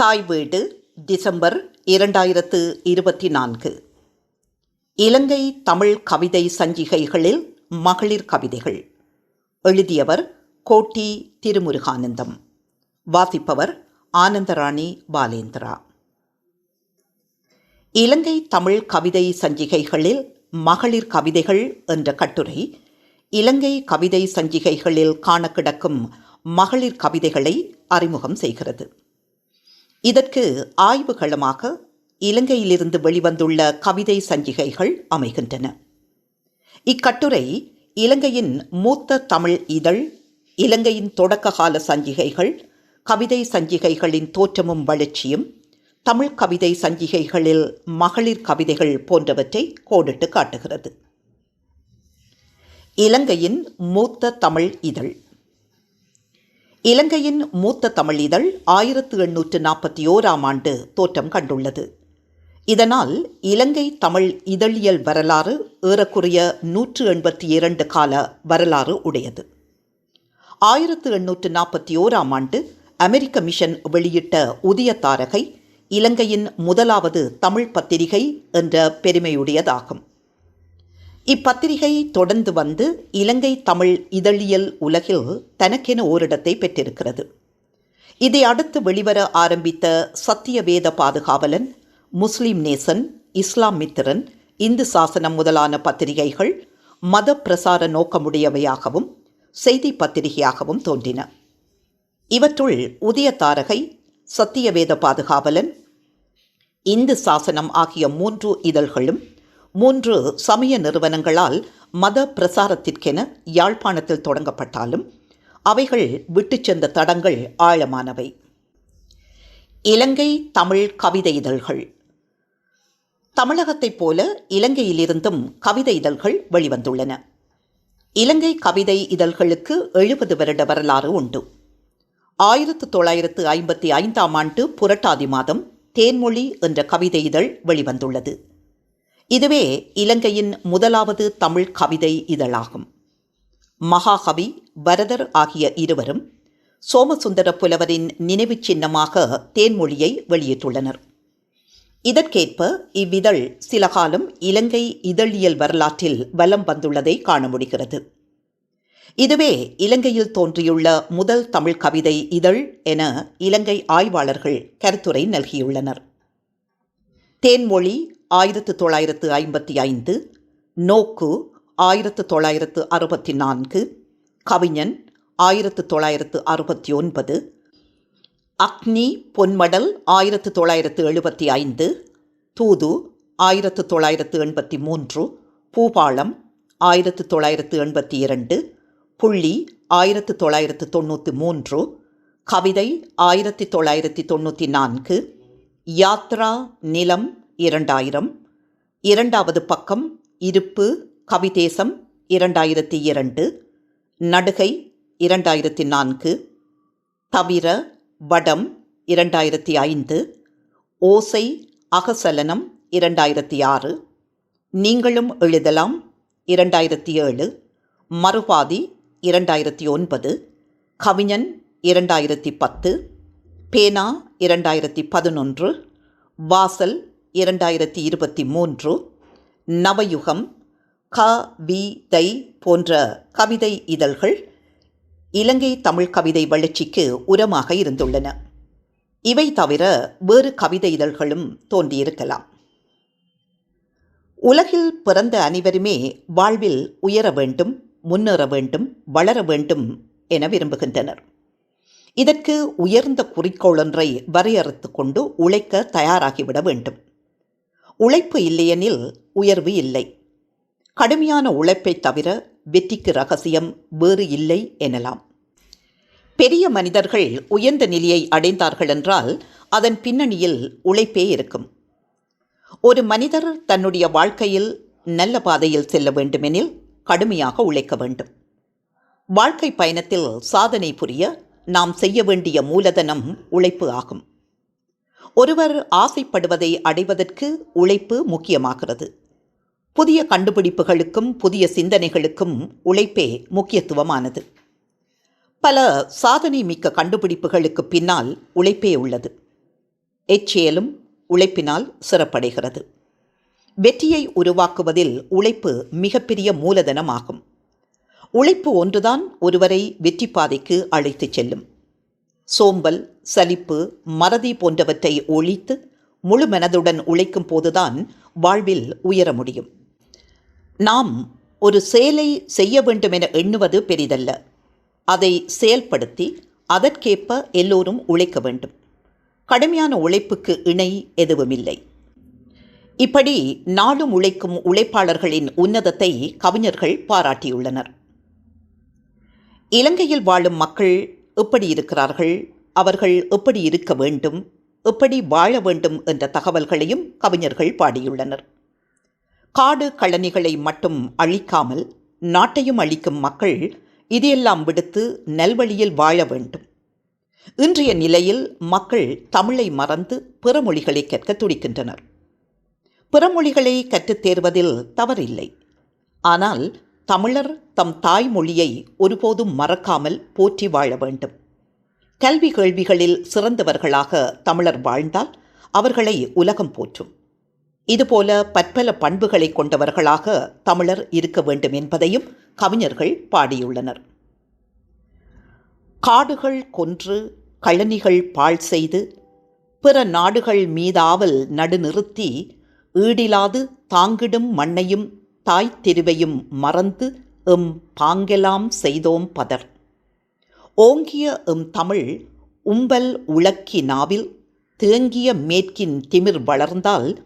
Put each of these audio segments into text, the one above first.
தாய் வீடு டிசம்பர் இரண்டாயிரத்து இருபத்தி நான்கு. இலங்கை தமிழ் கவிதை சஞ்சிகைகளில் மகளிர் கவிதைகள். எழுதியவர் கோட்டி திருமுருகானந்தம். வாசிப்பவர் ஆனந்தராணி பாலேந்திரா. இலங்கை தமிழ் கவிதை சஞ்சிகைகளில் மகளிர் கவிதைகள் என்ற கட்டுரை இலங்கை கவிதை சஞ்சிகைகளில் காண கிடக்கும் மகளிர் கவிதைகளை அறிமுகம் செய்கிறது. இதற்கு ஆய்வுகளமாக இலங்கையிலிருந்து வெளிவந்துள்ள கவிதை சஞ்சிகைகள் அமைகின்றன. இக்கட்டுரை இலங்கையின் மூத்த தமிழ் இதழ் இலங்கையின் தொடக்ககால சஞ்சிகைகள் கவிதை சஞ்சிகைகளின் தோற்றமும் வளர்ச்சியும் தமிழ் கவிதை சஞ்சிகைகளில் மகளிர் கவிதைகள் போன்றவற்றை கோடிட்டு காட்டுகிறது. இலங்கையின் மூத்த தமிழ் இதழ். இலங்கையின் மூத்த தமிழ் இதழ் ஆயிரத்து எண்ணூற்று நாற்பத்தி ஓராம் ஆண்டு தோற்றம் கண்டுள்ளது. இதனால் இலங்கை தமிழ் இதழியல் வரலாறு ஏறக்குறைய நூற்று எண்பத்தி இரண்டு கால வரலாறு உடையது. ஆயிரத்து எண்ணூற்று நாற்பத்தி ஓராம் ஆண்டு அமெரிக்க மிஷன் வெளியிட்ட உதய தாரகை இலங்கையின் முதலாவது தமிழ் பத்திரிகை என்ற பெருமையுடையதாகும். இப்பத்திரிகை தொடர்ந்து வந்து இலங்கை தமிழ் இதழியல் உலகில் தனக்கென ஓரிடத்தை பெற்றிருக்கிறது. இதை அடுத்து வெளிவர ஆரம்பித்த சத்தியவேத பாதுகாவலன் முஸ்லிம் நேசன் இஸ்லாம் மித்திரன் இந்து சாசனம் முதலான பத்திரிகைகள் மத பிரசார நோக்கமுடையவையாகவும் செய்தி பத்திரிகையாகவும் தோன்றின. இவற்றுள் உதய தாரகை சத்தியவேத பாதுகாவலன் இந்து சாசனம் ஆகிய மூன்று இதழ்களும் மூன்று சமய நிறுவனங்களால் மத பிரசாரத்திற்கென யாழ்ப்பாணத்தில் தொடங்கப்பட்டாலும் அவைகள் விட்டுச் சென்ற தடங்கள் ஆழமானவை. இலங்கை தமிழ் கவிதை இதழ்கள். தமிழகத்தைப் போல இலங்கையிலிருந்தும் கவிதை இதழ்கள் வெளிவந்துள்ளன. இலங்கை கவிதை இதழ்களுக்கு எழுபது வருட வரலாறு உண்டு. ஆயிரத்து தொள்ளாயிரத்து ஐம்பத்தி ஐந்தாம் ஆண்டு புரட்டாதி மாதம் தேன்மொழி என்ற கவிதை இதழ் வெளிவந்துள்ளது. இதுவே இலங்கையின் முதலாவது தமிழ் கவிதை இதழாகும். மகாகவி வரதர் ஆகிய இருவரும் சோமசுந்தர புலவரின் நினைவு சின்னமாக தேன்மொழியை வெளியிட்டுள்ளனர். இதற்கேற்ப இவ்விதழ் சில காலம் இலங்கை இதழியல் வரலாற்றில் வலம் வந்துள்ளதை காண முடிகிறது. இதுவே இலங்கையில் தோன்றியுள்ள முதல் தமிழ் கவிதை இதழ் என இலங்கை ஆய்வாளர்கள் கருத்துரை நல்கியுள்ளனர். தேன்மொழி ஆயிரத்து தொள்ளாயிரத்து ஐம்பத்தி ஐந்து நோக்கு ஆயிரத்து தொள்ளாயிரத்து அறுபத்தி நான்கு கவிஞன் ஆயிரத்து தொள்ளாயிரத்து அறுபத்தி ஒன்பது அக்னி பொன்மடல் ஆயிரத்து தொள்ளாயிரத்து எழுபத்தி ஐந்து தூது ஆயிரத்து தொள்ளாயிரத்து எண்பத்தி மூன்று பூபாளம் ஆயிரத்து தொள்ளாயிரத்து எண்பத்தி இரண்டு புள்ளி ஆயிரத்து தொள்ளாயிரத்து தொண்ணூற்றி மூன்று கவிதை ஆயிரத்தி தொள்ளாயிரத்தி தொண்ணூற்றி நான்கு யாத்ரா நிலம் இரண்டாயிரம். இரண்டாவது பக்கம் இருப்பு கவிதேசம் இரண்டாயிரத்தி இரண்டு. நடுகை இரண்டாயிரத்தி நான்கு. தவிர வடம் இரண்டாயிரத்தி ஐந்து. ஓசை அகசலனம் இரண்டாயிரத்தி ஆறு. நீங்களும் எழுதலாம் இரண்டாயிரத்தி ஏழு. மறுபாதி இரண்டாயிரத்தி ஒன்பது. கவிஞன் இரண்டாயிரத்தி பத்து. பேனா இரண்டாயிரத்தி பதினொன்று வாசல் இரண்டாயிரத்தி இருபத்தி மூன்று நவயுகம் க வி தை போன்ற கவிதை இதழ்கள் இலங்கை தமிழ் கவிதை வளர்ச்சிக்கு உரமாக இருந்துள்ளன. இவை தவிர வேறு கவிதை இதழ்களும் தோன்றியிருக்கலாம். உலகில் பிறந்த அனைவருமே வாழ்வில் உயர வேண்டும் முன்னேற வேண்டும் வளர வேண்டும் என விரும்புகின்றனர். இதற்கு உயர்ந்த குறிக்கோளொன்றை வரையறுத்து கொண்டு உழைக்க தயாராகிவிட வேண்டும். உழைப்பு இல்லையெனில் உயர்வு இல்லை. கடுமையான உழைப்பை தவிர வெற்றிக்கு ரகசியம் வேறு இல்லை எனலாம். பெரிய மனிதர்கள் உயர்ந்த நிலையை அடைந்தார்கள் என்றால் அதன் பின்னணியில் உழைப்பே இருக்கும். ஒரு மனிதர் தன்னுடைய வாழ்க்கையில் நல்ல பாதையில் செல்ல வேண்டுமெனில் கடுமையாக உழைக்க வேண்டும். வாழ்க்கை பயணத்தில் சாதனை புரிய நாம் செய்ய வேண்டிய மூலதனம் உழைப்பு ஆகும். ஒருவர் ஆசைப்படுவதை அடைவதற்கு உழைப்பு முக்கியமாகிறது. புதிய கண்டுபிடிப்புகளுக்கும் புதிய சிந்தனைகளுக்கும் உழைப்பே முக்கியத்துவமானது. பல சாதனை மிக்க கண்டுபிடிப்புகளுக்கு பின்னால் உழைப்பே உள்ளது. எச்செயலும் உழைப்பினால் சிறப்படைகிறது. வெற்றியை உருவாக்குவதில் உழைப்பு மிகப்பெரிய மூலதனமாகும். உழைப்பு ஒன்றுதான் ஒருவரை வெற்றி பாதைக்கு அழைத்துச் செல்லும். சோம்பல் சலிப்பு மறதி போன்றவற்றை ஒழித்து முழு மனதுடன் உழைக்கும் போதுதான் வாழ்வில் உயர முடியும். நாம் ஒரு செயலை செய்ய வேண்டும் என எண்ணுவது பெரிதல்ல. அதை செயல்படுத்தி அதற்கேற்ப எல்லோரும் உழைக்க வேண்டும். கடுமையான உழைப்புக்கு இணை எதுவுமில்லை. இப்படி நாளும் உழைக்கும் உழைப்பாளர்களின் உன்னதத்தை கவிஞர்கள் பாராட்டியுள்ளனர். இலங்கையில் வாழும் மக்கள் எப்படி இருக்கிறார்கள்? அவர்கள் எப்படி இருக்க வேண்டும்? எப்படி வாழ வேண்டும் என்ற தகவல்களையும் கவிஞர்கள் பாடியுள்ளனர். காடு கழனிகளை மட்டும் அழிக்காமல் நாட்டையும் அழிக்கும் மக்கள் இதையெல்லாம் விடுத்து நல்வழியில் வாழ வேண்டும். இன்றைய நிலையில் மக்கள் தமிழை மறந்து பிற மொழிகளை கற்க துடிக்கின்றனர். பிற மொழிகளை கற்றுத் தேர்வதில் தவறில்லை. ஆனால் தமிழர் தம் தாய்மொழியை ஒருபோதும் மறக்காமல் போற்றி வாழ வேண்டும். கல்வி கேள்விகளில் சிறந்தவர்களாக தமிழர் வாழ்ந்தால் அவர்களை உலகம் போற்றும். இதுபோல பற்பல பண்புகளை கொண்டவர்களாக தமிழர் இருக்க வேண்டும் என்பதையும் கவிஞர்கள் பாடியுள்ளனர். காடுகள் கொன்று கழனிகள் பாழ் செய்து பிற நாடுகள் மீதாவல் நடுநிறுத்தி ஈடிலாது தாங்கிடும் மண்ணையும் தாய் திருவையும் மறந்து எம் பாங்கெலாம் செய்தோம் பதர். ஓங்கிய எம் தமிழ் உம்பல் உளக்கி நாவில் தேங்கிய மேற்கின் திமிர் வளர்ந்தால்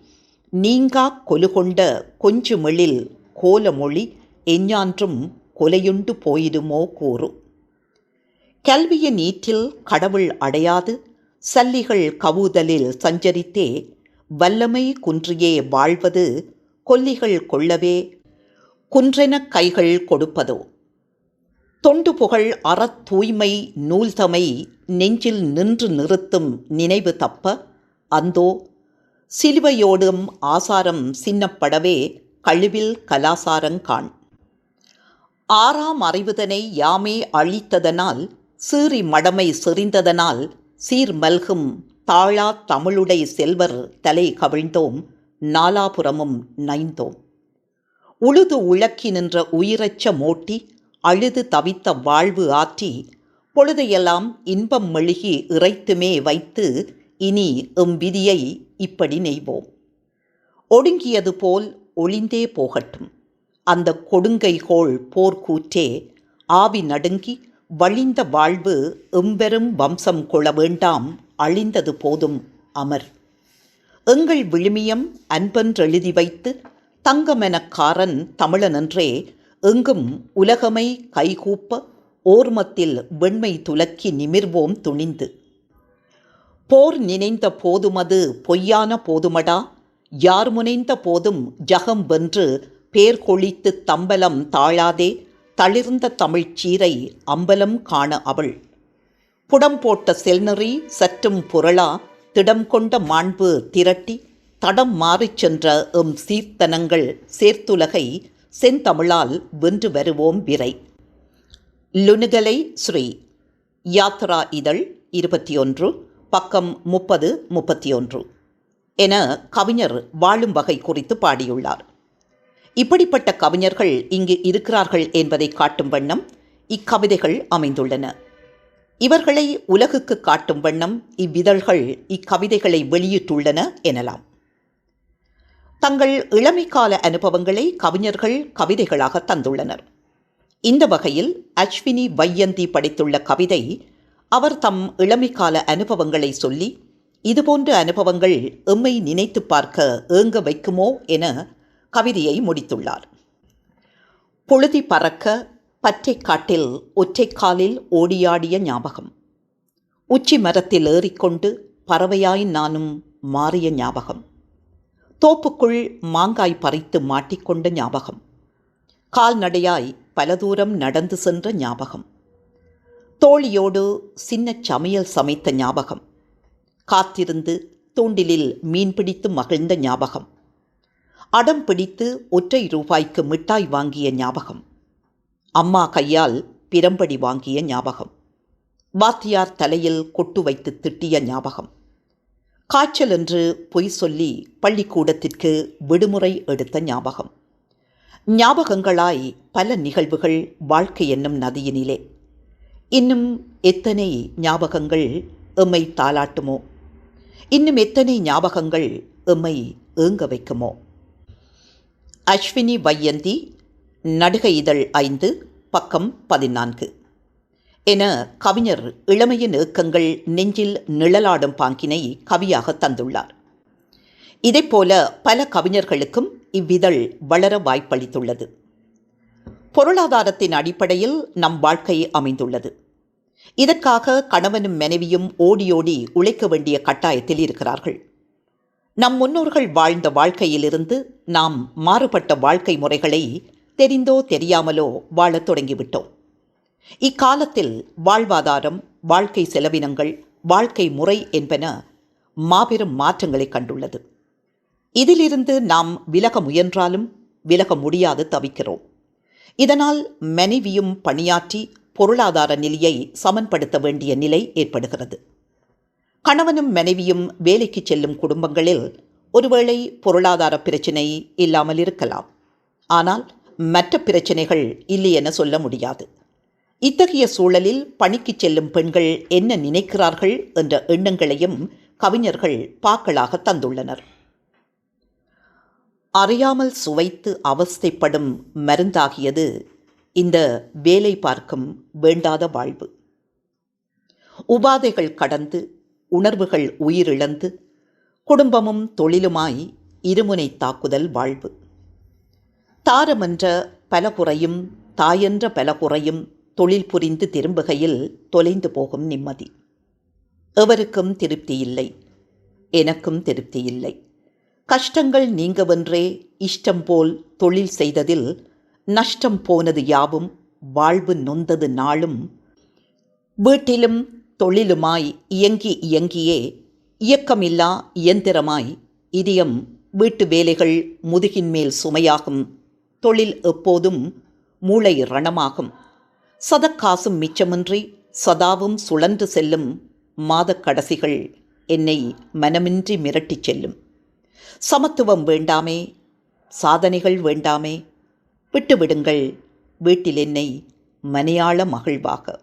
நீங்கா கொலுகொண்ட கொஞ்சுமெழில் கோலமொழி எஞ்ஞான்றும் கொலையுண்டு போயிடுமோ கூறு. கல்விய நீற்றில் கடவுள் அடையாது சல்லிகள் கவுதலில் சஞ்சரித்தே வல்லமை குன்றியே வாழ்வது கொல்லிகள் கொள்ளவே குன்றென கைகள் கொடுப்பதோ? தொண்டு புகழ் அறத் தூய்மை நூல்தமை நெஞ்சில் நின்று நிறுத்தும் நினைவு தப்ப? அந்தோ சிலுவையோடும் ஆசாரம் சின்னப்படவே கழுவில் கலாசாரங்காண் ஆறாம் அறிவுதனை யாமே அழித்ததனால் சீறி மடமை செறிந்ததனால் சீர் மல்கும் தாழா தமிழுடை செல்வர் தலை கவிழ்ந்தோம். நாலாபுறமும் நைந்தோம். உழுது உழக்கி நின்ற உயிரச்ச மோட்டி அழுது தவித்த வாழ்வு ஆற்றி பொழுதையெல்லாம் இன்பம் மெழுகி இறைத்துமே வைத்து இனி எம் விதியை இப்படி நெய்வோம். ஒடுங்கியது போல் ஒளிந்தே போகட்டும். அந்த கொடுங்கைகோள் போர்க்கூற்றே ஆவி நடுங்கி வழிந்த வாழ்வு எம்பெரும் வம்சம் கொள்ள வேண்டாம் அழிந்தது போதும் அமர். எங்கள் விழுமியம் அன்பென்றெழுதி வைத்து தங்கமெனக்காரன் தமிழனன்றே எங்கும் உலகமை கைகூப்ப ஓர்மத்தில் வெண்மை துலக்கி நிமிர்வோம் துணிந்து. போர் நினைந்த போதுமது பொய்யான போதுமடா? யார் முனைந்த போதும் ஜகம் வென்று பேர் கொழித்து தம்பலம் தாழாதே? தளிர்ந்த தமிழ்ச் சீரை அம்பலம் காண அவள். புடம் போட்ட செல்நெறி சற்றும் புரளா? திடம் கொண்ட மாண்பு திரட்டி தடம் மாறிச் சென்ற எம் சீர்த்தனங்கள் சேர்த்துலகை செந்தமிழால் வென்று வருவோம் விரை. லுனுகலை ஸ்ரீ யாத்ரா இதழ் இருபத்தி ஒன்று பக்கம் முப்பது முப்பத்தி ஒன்று என கவிஞர் வாழும் வகை குறித்து பாடியுள்ளார். இப்படிப்பட்ட கவிஞர்கள் இங்கு இருக்கிறார்கள் என்பதை காட்டும் வண்ணம் இக்கவிதைகள் அமைந்துள்ளன. இவர்களை உலகுக்கு காட்டும் வண்ணம் இவ்விதழ்கள் இக்கவிதைகளை வெளியிட்டுள்ளன எனலாம். தங்கள் இளமைக்கால அனுபவங்களை கவிஞர்கள் கவிதைகளாக தந்துள்ளனர். இந்த வகையில் அஸ்வினி வையந்தி படைத்துள்ள கவிதை அவர் தம் இளமைக்கால அனுபவங்களை சொல்லி இதுபோன்ற அனுபவங்கள் எம்மை நினைத்து பார்க்க ஏங்க வைக்குமோ என கவிதையை முடித்துள்ளார். பொழுதி பறக்க பற்றைக் காட்டில் ஒற்றைக்காலில் ஓடியாடிய ஞாபகம். உச்சி மரத்தில் ஏறிக்கொண்டு பறவையாய் நானும் மாறிய ஞாபகம். தோப்புக்குள் மாங்காய் பறித்து மாட்டிக்கொண்ட ஞாபகம். கால்நடையாய் பல தூரம் நடந்து சென்ற ஞாபகம். தோழியோடு சின்னச் சமையல் சமைத்த ஞாபகம். காத்திருந்து தூண்டிலில் மீன் பிடித்து மகிழ்ந்த ஞாபகம். அடம் பிடித்து ஒற்றை ரூபாய்க்கு மிட்டாய் வாங்கிய ஞாபகம். அம்மா கையால் பிரம்படி வாங்கிய ஞாபகம். வாத்தியார் தலையில் கொட்டு வைத்து திட்டிய ஞாபகம். காய்ச்சல் என்று பொய் சொல்லி பள்ளிக்கூடத்திற்கு விடுமுறை எடுத்த ஞாபகம். ஞாபகங்களாய் பல நிகழ்வுகள் வாழ்க்கை என்னும் நதியினிலே. இன்னும் எத்தனை ஞாபகங்கள் எம்மை தாளாட்டுமோ? இன்னும் எத்தனை ஞாபகங்கள் எம்மை ஏங்க வைக்குமோ? அஸ்வினி வையந்தி நடுக இதழ் ஐந்து பக்கம் பதினான்கு. என கவிஞர் இளமையின் ஏக்கங்கள் நெஞ்சில் நிழலாடும் பாங்கினை கவியாக தந்துள்ளார். இதைப்போல பல கவிஞர்களுக்கும் இவ்விதழ் வளர வாய்ப்பளித்துள்ளது. பொருளாதாரத்தின் அடிப்படையில் நம் வாழ்க்கை அமைந்துள்ளது. இதற்காக கணவனும் மனைவியும் ஓடி ஓடி உழைக்க வேண்டிய கட்டாயத்தில் இருக்கிறார்கள். நம் முன்னோர்கள் வாழ்ந்த வாழ்க்கையிலிருந்து நாம் மாறுபட்ட வாழ்க்கை முறைகளை தெரிந்தோ தெரியாமலோ வாழத் தொடங்கிவிட்டோம். இக்காலத்தில் வாழ்வாதாரம் வாழ்க்கை செலவினங்கள் வாழ்க்கை முறை என்பன மாபெரும் மாற்றங்களை கண்டுள்ளது. இதிலிருந்து நாம் விலக முயன்றாலும் விலக முடியாது தவிக்கிறோம். இதனால் மனைவியும் பணியாற்றி பொருளாதார நிலையை சமன்படுத்த வேண்டிய நிலை ஏற்படுகிறது. கணவனும் மனைவியும் வேலைக்கு செல்லும் குடும்பங்களில் ஒருவேளை பொருளாதார பிரச்சினை இல்லாமல் இருக்கலாம். ஆனால் மற்ற பிரச்சனைகள் இல்லை என சொல்ல முடியாது. இத்தகைய சூழலில் பணிக்கு செல்லும் பெண்கள் என்ன நினைக்கிறார்கள் என்ற எண்ணங்களையும் கவிஞர்கள் பாக்களாக தந்துள்ளனர். அறியாமல் சுவைத்து அவஸ்தைப்படும் மருந்தாகியது இந்த வேலை பார்க்கும் வேண்டாத வாழ்வு. உபாதைகள் கடந்து உணர்வுகள் உயிரிழந்து குடும்பமும் தொழிலுமாய் இருமுனை தாக்குதல் வாழ்வு. தாரமென்ற பல குறையும் தாயென்ற பல குறையும் தொழில் புரிந்து திரும்புகையில் தொலைந்து போகும் நிம்மதி. எவருக்கும் திருப்தி இல்லை. எனக்கும் திருப்தி இல்லை. கஷ்டங்கள் நீங்கவென்றே இஷ்டம் போல் தொழில் செய்ததில் நஷ்டம் போனது யாவும் வாழ்வு நொந்தது நாளும் வீட்டிலும் தொழிலுமாய் இயங்கி இயங்கியே இயக்கமில்லா இயந்திரமாய் இதயம் வீட்டு வேலைகள் முதுகின் மேல் சுமையாகும் தொழில் எப்போதும் மூளை ரணமாகும். சதக்காசும் மிச்சமின்றி சதாவும் சுழன்று செல்லும் மாதக் கடைசிகள் என்னை மனமின்றி மிரட்டிச் செல்லும். சமத்துவம் வேண்டாமே சாதனைகள் வேண்டாமே விட்டுவிடுங்கள் வீட்டில் என்னை மனையாள மகிழ்வாக.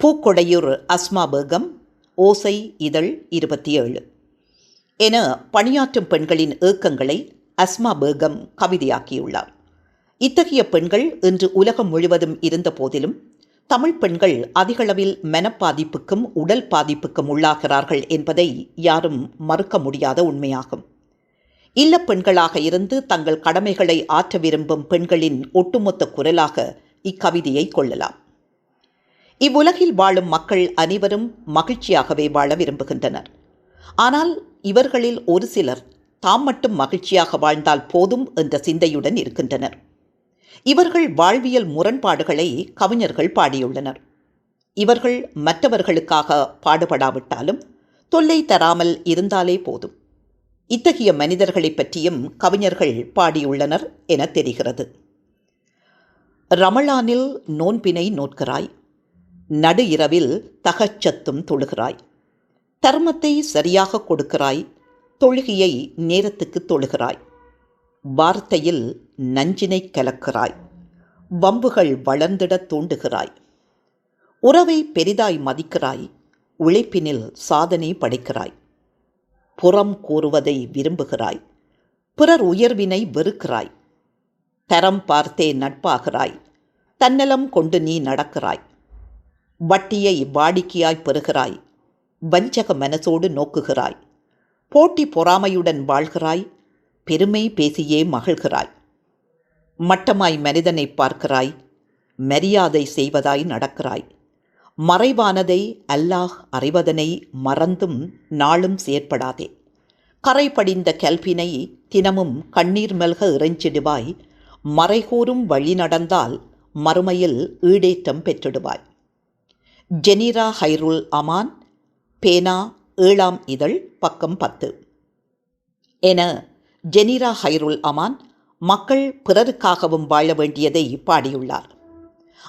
பூக்கொடையூர் அஸ்மா பேகம் ஓசை இதழ் இருபத்தி ஏழு. என பணியாற்றும் பெண்களின் ஏக்கங்களை அஸ்மா பேகம் கவிதையாக்கியுள்ளார். இத்தகைய பெண்கள் இன்று உலகம் முழுவதும் இருந்த போதிலும் தமிழ் பெண்கள் அதிகளவில் மனப்பாதிப்புக்கும் உடல் பாதிப்புக்கும் உள்ளாகிறார்கள் என்பதை யாரும் மறுக்க முடியாத உண்மையாகும். இல்ல பெண்களாக இருந்து தங்கள் கடமைகளை ஆற்ற விரும்பும் பெண்களின் ஒட்டுமொத்த குரலாக இக்கவிதையை கொள்ளலாம். இவ்வுலகில் வாழும் மக்கள் அனைவரும் மகிழ்ச்சியாகவே வாழ விரும்புகின்றனர். ஆனால் இவர்களில் ஒரு சிலர் தாம் மட்டும் மகிழ்ச்சியாக வாழ்ந்தால் போதும் என்ற சிந்தையுடன் இருக்கின்றனர். இவர்கள் வாழ்வியல் முரண்பாடுகளை கவிஞர்கள் பாடியுள்ளனர். இவர்கள் மற்றவர்களுக்காக பாடுபடாவிட்டாலும் தொல்லை தராமல் இருந்தாலே போதும். இத்தகைய மனிதர்களைப் பற்றியும் கவிஞர்கள் பாடியுள்ளனர் என தெரிகிறது. ரமலானில் நோன்பினை நோட்கிறாய் நடு இரவில் தகச்சத்தும் தொழுகிறாய். தர்மத்தை சரியாக கொடுக்கிறாய். தொழுகையை நேரத்துக்கு தொழுகிறாய். வார்த்தையில் நஞ்சினை கலக்கிறாய். வம்புகள் வளர்ந்திட தூண்டுகிறாய். உறவை பெரிதாய் மதிக்கிறாய். உழைப்பினில் சாதனை படைக்கிறாய். புறம் கூறுவதை விரும்புகிறாய். பிறர் உயர்வினை வெறுக்கிறாய். தரம் பார்த்தே நட்பாகிறாய். தன்னலம் கொண்டு நீ நடக்கிறாய். வட்டியை வாடிக்கையாய் பெறுகிறாய். வஞ்சக மனசோடு நோக்குகிறாய். போட்டி பொறாமையுடன் வாழ்கிறாய் பெருமை பேசியே மகிழ்கிறாய். மட்டமாய் மனிதனை பார்க்கிறாய் மரியாதை செய்வதாய் நடக்கிறாய். மறைவானதை அல்லாஹ் அறிவதனை மறந்தும் நாளும் செயற்படாதே. கரை படிந்த கல்பினை தினமும் கண்ணீர் மெல்க இறைஞ்சிடுவாய் மறைகூறும் வழி நடந்தால் மறுமையில் ஈடேற்றம் பெற்றிடுவாய். ஜெனிரா ஹைருல் அமான் பேனா ஏழாம் இதழ் பக்கம் பத்து. என ஜெனிரா ஹைருல் அமான் மக்கள் பிறருக்காகவும் வாழ வேண்டியதை பாடியுள்ளார்.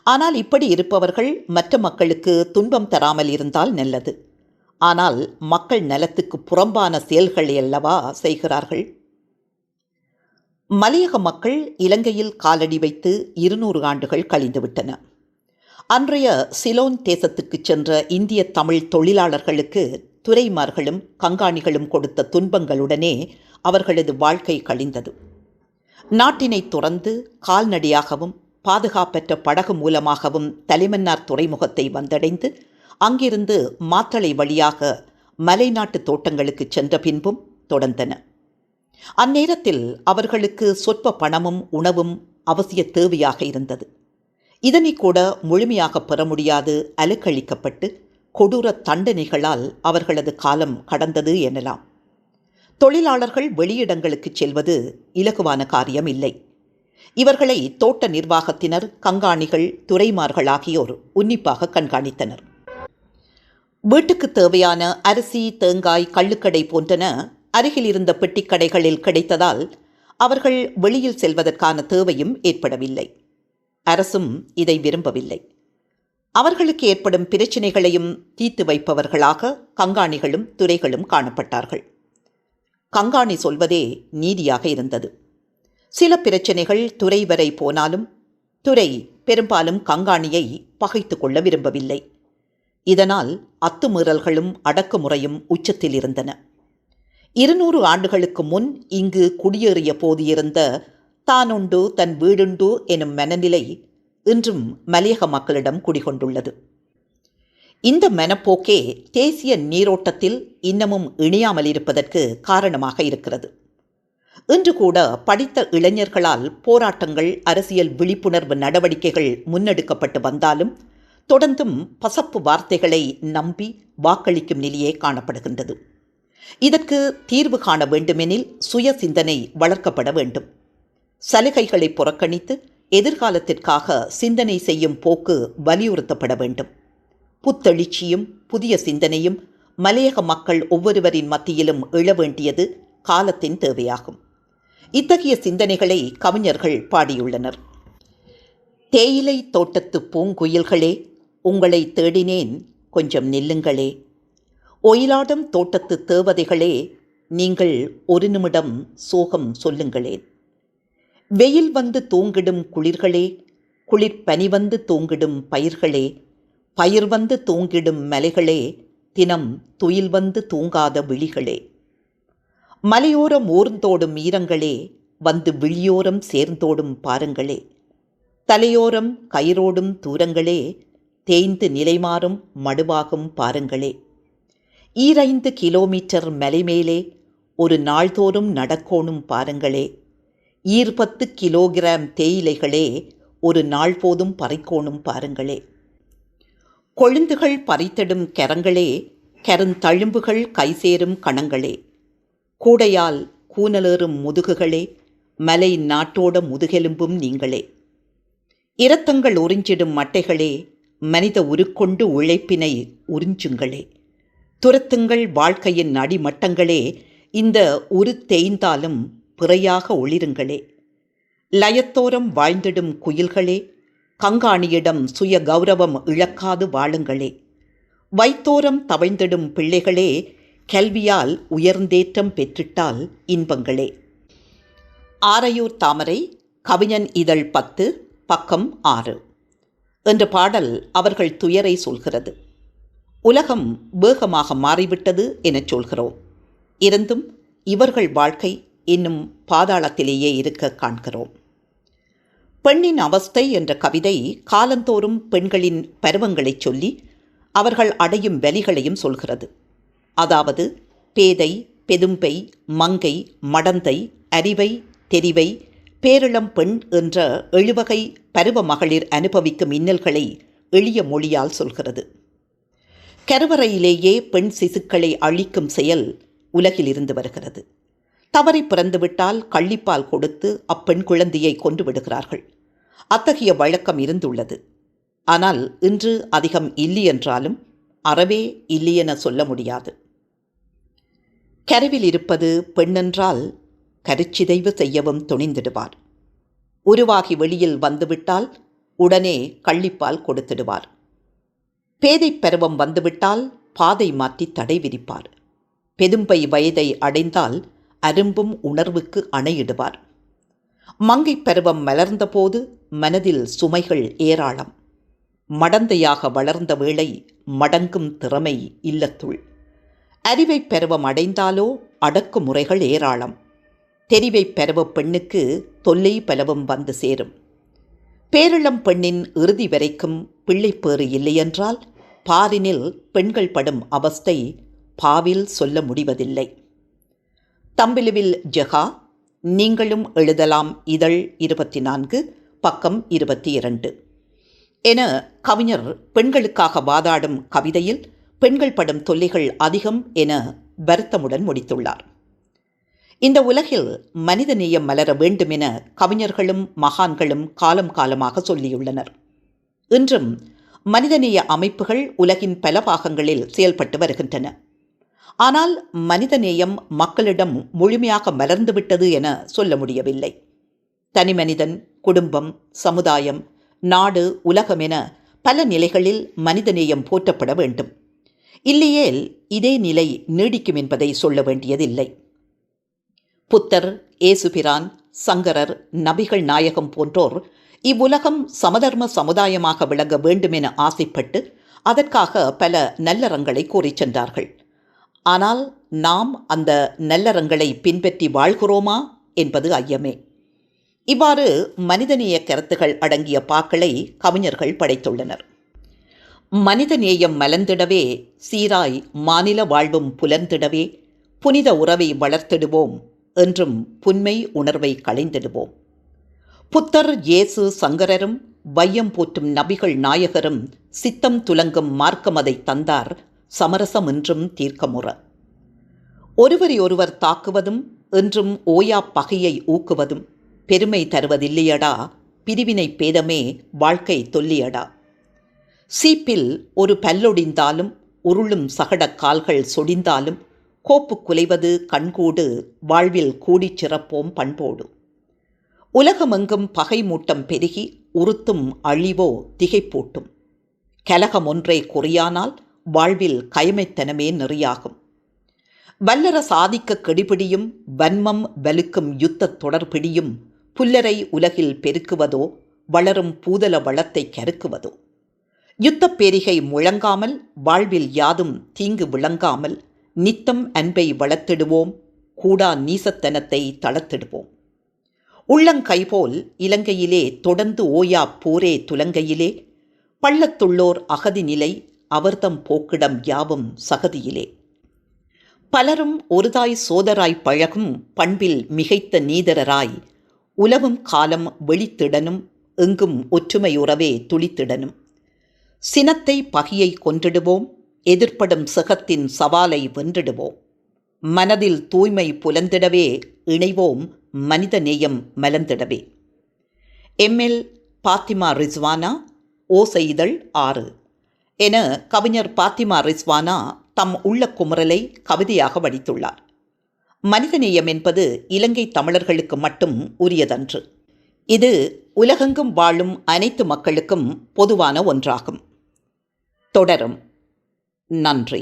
ஆனால் இப்படி இருப்பவர்கள் மற்ற மக்களுக்கு துன்பம் தராமல் இருந்தால் நல்லது. ஆனால் மக்கள் நலத்துக்கு புறம்பான செயல்களை அல்லவா செய்கிறார்கள்? மலையக மக்கள் இலங்கையில் காலடி வைத்து இருநூறு ஆண்டுகள் கழிந்துவிட்டன. அன்றைய சிலோன் தேசத்துக்கு சென்ற இந்திய தமிழ் தொழிலாளர்களுக்கு துறைமார்களும் கங்காணிகளும் கொடுத்த துன்பங்களுடனே அவர்களது வாழ்க்கை கழிந்தது. நாட்டினை துறந்து கால்நடையாகவும் பாதுகாப்பற்ற படகு மூலமாகவும் தலைமன்னார் துறைமுகத்தை வந்தடைந்து அங்கிருந்து மாத்தளை வழியாக மலைநாட்டு தோட்டங்களுக்கு சென்ற பின்பும் தொடர்ந்தன. அந்நேரத்தில் அவர்களுக்கு சொற்ப பணமும் உணவும் அவசிய தேவையாக இருந்தது. இதனை கூட முழுமையாக பெற முடியாது அலுக்கழிக்கப்பட்டு கொடூர தண்டனைகளால் அவர்களது காலம் கடந்தது எனலாம். தொழிலாளர்கள் வெளியிடங்களுக்கு செல்வது இலகுவான காரியம் இல்லை. இவர்களை தோட்ட நிர்வாகத்தினர் கண்காணிகள் துறைமார்கள் ஆகியோர் உன்னிப்பாக கண்காணித்தனர். வீட்டுக்கு தேவையான அரிசி தேங்காய் கள்ளுக்கடை போன்றன அருகில் இருந்த பெட்டிக்கடைகளில் கிடைத்ததால் அவர்கள் வெளியில் செல்வதற்கான தேவையும் ஏற்படவில்லை. அரசும் இதை விரும்பவில்லை. அவர்களுக்கு ஏற்படும் பிரச்சினைகளையும் தீர்த்து வைப்பவர்களாக கங்காணிகளும் துறைகளும் காணப்பட்டார்கள். கங்காணி சொல்வதே நீதியாக இருந்தது. சில பிரச்சனைகள் துறை வரை போனாலும் துறை பெரும்பாலும் கங்காணியை பகைத்து கொள்ள விரும்பவில்லை. இதனால் அத்துமீறல்களும் அடக்குமுறையும் உச்சத்தில் இருந்தன. இருநூறு ஆண்டுகளுக்கு முன் இங்கு குடியேறிய போது இருந்த தானுண்டு தன் வீடுண்டு எனும் மனநிலை இன்றும் மலையக மக்களிடம் குடிகொண்டுள்ளது. இந்த மெனப்போக்கே தேசிய நீரோட்டத்தில் இன்னமும் இணையாமல் இருப்பதற்கு காரணமாக இருக்கிறது. இன்று கூட படித்த இளைஞர்களால் போராட்டங்கள் அரசியல் விழிப்புணர்வு நடவடிக்கைகள் முன்னெடுக்கப்பட்டு வந்தாலும் தொடர்ந்தும் பசப்பு வார்த்தைகளை நம்பி வாக்களிக்கும் நிலையே காணப்படுகின்றது. இதற்கு தீர்வு காண வேண்டுமெனில் சுய சிந்தனை வளர்க்கப்பட வேண்டும். சலுகைகளை புறக்கணித்து எதிர்காலத்திற்காக சிந்தனை செய்யும் போக்கு வலியுறுத்தப்பட வேண்டும். புத்தெழுச்சியும் புதிய சிந்தனையும் மலையக மக்கள் ஒவ்வொருவரின் மத்தியிலும் எழ வேண்டியது காலத்தின் தேவையாகும். இத்தகைய சிந்தனைகளை கவிஞர்கள் பாடியுள்ளனர். தேயிலை தோட்டத்து பூங்குயில்களே உங்களை தேடினேன் கொஞ்சம் நில்லுங்களே. ஒயிலாடும் தோட்டத்து தேவதைகளே நீங்கள் ஒரு நிமிடம் சோகம் சொல்லுங்களேன். வெயில் வந்து தூங்கிடும் குளிர்களே குளிர் பனி வந்து தூங்கிடும் பயிர்களே பயிர் வந்து தூங்கிடும் மலைகளே தினம் துயில் வந்து தூங்காத விழிகளே. மலையோரம் ஊர்ந்தோடும் ஈரங்களே வந்து விழியோரம் சேர்ந்தோடும் பாருங்களே. தலையோரம் கயிறோடும் தூரங்களே தேய்ந்து நிலைமாறும் மடுவாகும் பாருங்களே. ஈரைந்து கிலோமீட்டர் மலை மேலே ஒரு நாள்தோறும் நடக்கோணும் பாருங்களே. ஈர்பத்து கிலோகிராம் தேயிலைகளே ஒரு நாள் போதும் பறிக்கோணும் பாருங்களே. கொழுந்துகள் பறித்திடும் கரங்களே கருந்தழும்புகள் கைசேரும் கணங்களே. கூடையால் கூனலேறும் முதுகுகளே மலை நாட்டோட முதுகெலும்பும் நீங்களே. இரத்தங்கள் உறிஞ்சிடும் மட்டைகளே மனித உருக்கொண்டு உழைப்பினை உறிஞ்சுங்களே. துரத்துங்கள் வாழ்க்கையின் அடிமட்டங்களே இந்த உரு தேய்ந்தாலும் பிறையாக ஒளிருங்களே. லயத்தோரம் வாழ்ந்திடும் குயில்களே கங்காணியிடம் சுய கௌரவம் இழக்காது வாழுங்களே. வைத்தோரம் தவழ்ந்திடும் பிள்ளைகளே கல்வியால் உயர்ந்தேற்றம் பெற்றிட்டால் இன்பங்களே. ஆரையூர் தாமரை கவிஞன் இதழ் பத்து பக்கம் ஆறு. என்ற பாடல் அவர்கள் துயரை சொல்கிறது. உலகம் வேகமாக மாறிவிட்டது எனச் சொல்கிறோம். இருந்தும் இவர்கள் வாழ்க்கை இன்னும் பாதாளத்திலேயே இருக்க காண்கிறோம். பெண்ணின் அவஸ்தை என்ற கவிதை காலந்தோறும் பெண்களின் பருவங்களைச் சொல்லி அவர்கள் அடையும் வலிகளையும் சொல்கிறது. அதாவது பேதை பெதும்பை மங்கை மடந்தை அறிவை தெரிவை பேரிளம் பெண் என்ற எழுவகை பருவ மகளிர் அனுபவிக்கும் இன்னல்களை எளிய மொழியால் சொல்கிறது. கருவறையிலேயே பெண் சிசுக்களை அழிக்கும் செயல் உலகில் இருந்து வருகிறது. தவறி பிறந்துவிட்டால் கள்ளிப்பால் கொடுத்து அப்பெண் குழந்தையை கொண்டு விடுகிறார்கள் அத்தகைய வழக்கம் இருந்துள்ளது. ஆனால் இன்று அதிகம் இல்லை என்றாலும் அறவே இல்லையென சொல்ல முடியாது. கருவில் இருப்பது பெண்ணென்றால் கருச்சிதைவு செய்யவும் துணிந்திடுவார். உருவாகி வெளியில் வந்துவிட்டால் உடனே கள்ளிப்பால் கொடுத்திடுவார். பேதை பருவம் வந்துவிட்டால் பாதை மாற்றி தடை விதிப்பார். பெதும்பை வயதை அடைந்தால் அரும்பும் உணர்வுக்கு அணையிடுவார். மங்கைப் பருவம் மலர்ந்தபோது மனதில் சுமைகள் ஏராளம். மடந்தையாக வளர்ந்த வேளை மடங்கும் திறமை இல்லத்துள். அறிவைப் பருவம் அடைந்தாலோ அடக்குமுறைகள் ஏராளம். தெரிவைப் பருவ பெண்ணுக்கு தொல்லை பலவும் வந்து சேரும். பேரிளம் பெண்ணின் இறுதி வரைக்கும் பிள்ளைப்பேறு இல்லையென்றால் பாரினில் பெண்கள் படும் அவஸ்தை பாவில் சொல்ல முடிவதில்லை. தம்பிலுவில் ஜெகா நீங்களும் எழுதலாம் இதழ் இருபத்தி நான்கு பக்கம் இருபத்தி இரண்டு என கவிஞர் பெண்களுக்காக வாதாடும் கவிதையில் பெண்கள் படும் தொல்லைகள் அதிகம் என வருத்தமுடன் முடித்துள்ளார். இந்த உலகில் மனிதநேயம் மலர வேண்டுமென கவிஞர்களும் மகான்களும் காலம் காலமாக சொல்லியுள்ளனர். இன்றும் மனிதநேய அமைப்புகள் உலகின் பல பாகங்களில் செயல்பட்டு வருகின்றன. ஆனால் மனிதநேயம் மக்களிடம் முழுமையாக மலர்ந்துவிட்டது என சொல்ல முடியவில்லை. தனிமனிதன் குடும்பம் சமுதாயம் நாடு உலகம் என பல நிலைகளில் மனிதநேயம் போற்றப்பட வேண்டும். இல்லையேல் இதே நிலை நீடிக்கும் என்பதை சொல்ல வேண்டியதில்லை. புத்தர் ஏசுபிரான் சங்கரர் நபிகள் நாயகம் போன்றோர் இவ்வுலகம் சமதர்ம சமுதாயமாக விளங்க வேண்டுமென ஆசைப்பட்டு அதற்காக பல நல்லறங்களை கூறிச் சென்றார்கள். ஆனால் நாம் அந்த நல்லறங்களை பின்பற்றி வாழ்கிறோமா என்பது ஐயமே. இவ்வாறு மனிதநேய கருத்துகள் அடங்கிய பாக்களை கவிஞர்கள் படைத்துள்ளனர். மனிதநேயம் மலர்ந்திடவே சீராய் மாநில வாழ்வும் புலர்ந்திடவே புனித உறவை வளர்த்திடுவோம் என்றும் புன்மை உணர்வை களைந்திடுவோம். புத்தர் இயேசு சங்கரரும் வையம் போற்றும் நபிகள் நாயகரும் சித்தம் துலங்கும் மார்க்கம் அதை தந்தார் சமரசம் என்றும் தீர்க்கமுற. ஒருவரை ஒருவர் தாக்குவதும் என்றும் ஓயா பகையை ஊக்குவதும் பெருமை தருவதில்லையடா பிரிவினை பேதமே வாழ்க்கை தொல்லியடா. சீப்பில் ஒரு பல்லொடிந்தாலும் உருளும் சகட கால்கள் சொடிந்தாலும் கோப்பு குலைவது கண்கூடு வாழ்வில் கூடிச் சிறப்போம் பண்போடு. உலகமெங்கும் பகை மூட்டம் பெருகி உறுத்தும் அழிவோ திகைப்பூட்டும். கலகம் ஒன்றே குறியானால் வாழ்வில் கயமைத்தனமே நெறியாகும். வல்லர சாதிக்க கெடிபிடியும் வன்மம் வலுக்கும் யுத்த தொடர்பிடியும் புல்லரை உலகில் பெருக்குவதோ வளரும் பூதல வளத்தை கருக்குவதோ. யுத்தப் பேரிகை முழங்காமல் வாழ்வில் யாதும் தீங்கு விளங்காமல் நித்தம் அன்பை வளர்த்திடுவோம் கூடா நீசத்தனத்தை தளர்த்திடுவோம். உள்ளங்கைபோல் இலங்கையிலே தொடர்ந்து ஓயா போரே துலங்கையிலே பள்ளத்துள்ளோர் அகதி நிலை அவர்தம் போக்கிடம் யாவும் சகதியிலே. பலரும் ஒருதாய் சோதராய் பழகும் பண்பில் மிகைத்த நீதரராய் உலவும் காலம் வெளித்திடனும் எங்கும் ஒற்றுமையுறவே துளித்திடனும். சினத்தை பகையை கொன்றிடுவோம் எதிர்ப்படும் சிகத்தின் சவாலை வென்றிடுவோம். மனதில் தூய்மை புலந்திடவே இணைவோம் மனித நேயம் மலர்ந்திடவே. எம்எல் பாத்திமா ரிஸ்வானா ஓசைதழ் ஆறு. என கவிஞர் பாத்திமா ரிஸ்வானா தம் உள்ள குமரலை கவிதையாக வடித்துள்ளார். மனிதநேயம் என்பது இலங்கை தமிழர்களுக்கு மட்டும் உரியதன்று. இது உலகெங்கும் வாழும் அனைத்து மக்களுக்கும் பொதுவான ஒன்றாகும். தொடரும். நன்றி.